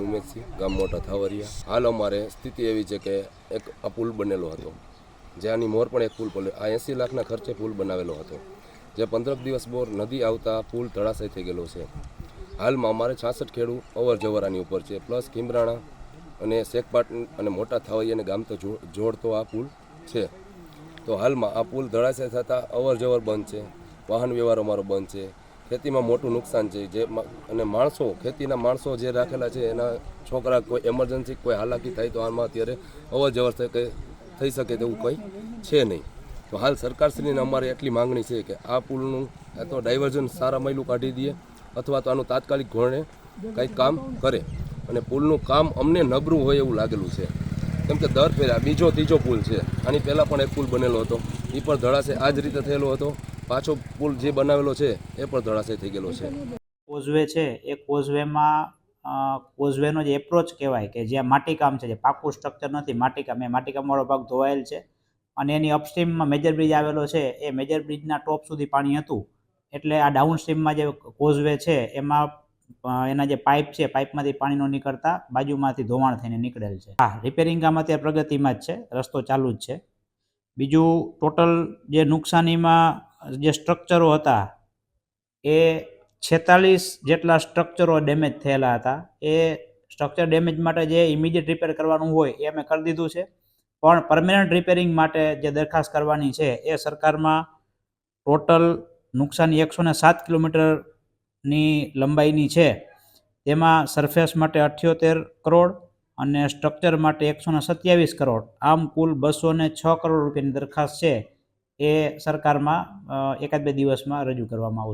રમેશસિંહ ગામ મોટા થાવરિયા. હાલ અમારે સ્થિતિ એવી છે કે એક આ પુલ બનેલો હતો. જે આની મોર પણ એક પુલ બને, આ એંસી લાખના ખર્ચે પુલ બનાવેલો હતો. જે પંદર દિવસ બોર નદી આવતા પુલ ધડાશય થઈ ગયેલો છે. હાલમાં અમારે છાસઠ ખેડૂ અવર જવરાની ઉપર છે, પ્લસ ખીમરાણા અને શેખપાટ અને મોટા થાવરિયાને ગામ તો જોડતો આ પુલ છે. તો હાલમાં આ પુલ ધડાશય થતાં અવર જવર બંધ છે, વાહન વ્યવહાર અમારો બંધ છે. ખેતીમાં મોટું નુકસાન છે જે અને માણસો, ખેતીના માણસો જે રાખેલા છે, એના છોકરા કોઈ એમરજન્સી કોઈ હાલાકી થાય તો આમાં અત્યારે અવરજવર થઈ કે થઈ શકે તેવું કંઈ છે નહીં. તો હાલ સરકારશ્રીને અમારે એટલી માંગણી છે કે આ પુલનું આ તો ડાયવર્ઝન સારા મહિલું કાઢી દઈએ અથવા તો આનું તાત્કાલિક ધોરણે કંઈક કામ કરે. અને પુલનું કામ અમને નબળું હોય એવું લાગેલું છે. કેમ કે દર ફેરે બીજો ત્રીજો પુલ છે. આની પહેલાં પણ એક પુલ બનેલો હતો. એ પણ ધડાશે આ જ રીતે થયેલો હતો. પાછો પુલ જે બનાવેલો છે, એ પણ ધરાશય થઈ ગયેલો છે. કોઝવે છે, એ કોઝવેમાં કોઝવેનો જે એપ્રોચ કહેવાય કે જ્યાં માટીકામ છે, જે પાકું સ્ટ્રક્ચર નથી, માટીકામ, એ માટીકામવાળો ભાગ ધોવાયેલ છે અને એની અપસ્ટ્રીમમાં મેજર બ્રિજ આવેલો છે, એ મેજર બ્રિજના ટોપ સુધી પાણી હતું. એટલે આ ડાઉન સ્ટ્રીમમાં જે કોઝવે છે, એમાં એના જે પાઇપ છે પાઇપમાંથી પાણીનો નીકળતા, બાજુમાંથી ધોવાણ થઈને નીકળેલ છે. હા રિપેરિંગ કામ અત્યારે પ્રગતિમાં જ છે, રસ્તો ચાલુ જ છે. બીજું ટોટલ જે નુકસાનીમાં જે સ્ટ્રક્ચરો હતા, એ છેતાલીસ જેટલા સ્ટ્રક્ચરો ડેમેજ થયેલા હતા. એ સ્ટ્રક્ચર ડેમેજ માટે જે ઇમિડિયેટ રિપેર કરવાનું હોય, એ અમે કરી દીધું છે. પણ પરમેનન્ટ રિપેરિંગ માટે જે દરખાસ્ત કરવાની છે, એ સરકારમાં ટોટલ નુકસાની એકસો ને સાત કિલોમીટરની લંબાઈની છે. તેમાં સરફેસ માટે અઠ્યોતેર કરોડ અને સ્ટ્રક્ચર માટે એકસો ને સત્યાવીસ કરોડ. આમ કુલ બસો ને છ કરોડ રૂપિયાની દરખાસ્ત છે. એ સરકારમાં એકાદ બે દિવસમાં રજૂ કરવામાં આવશે.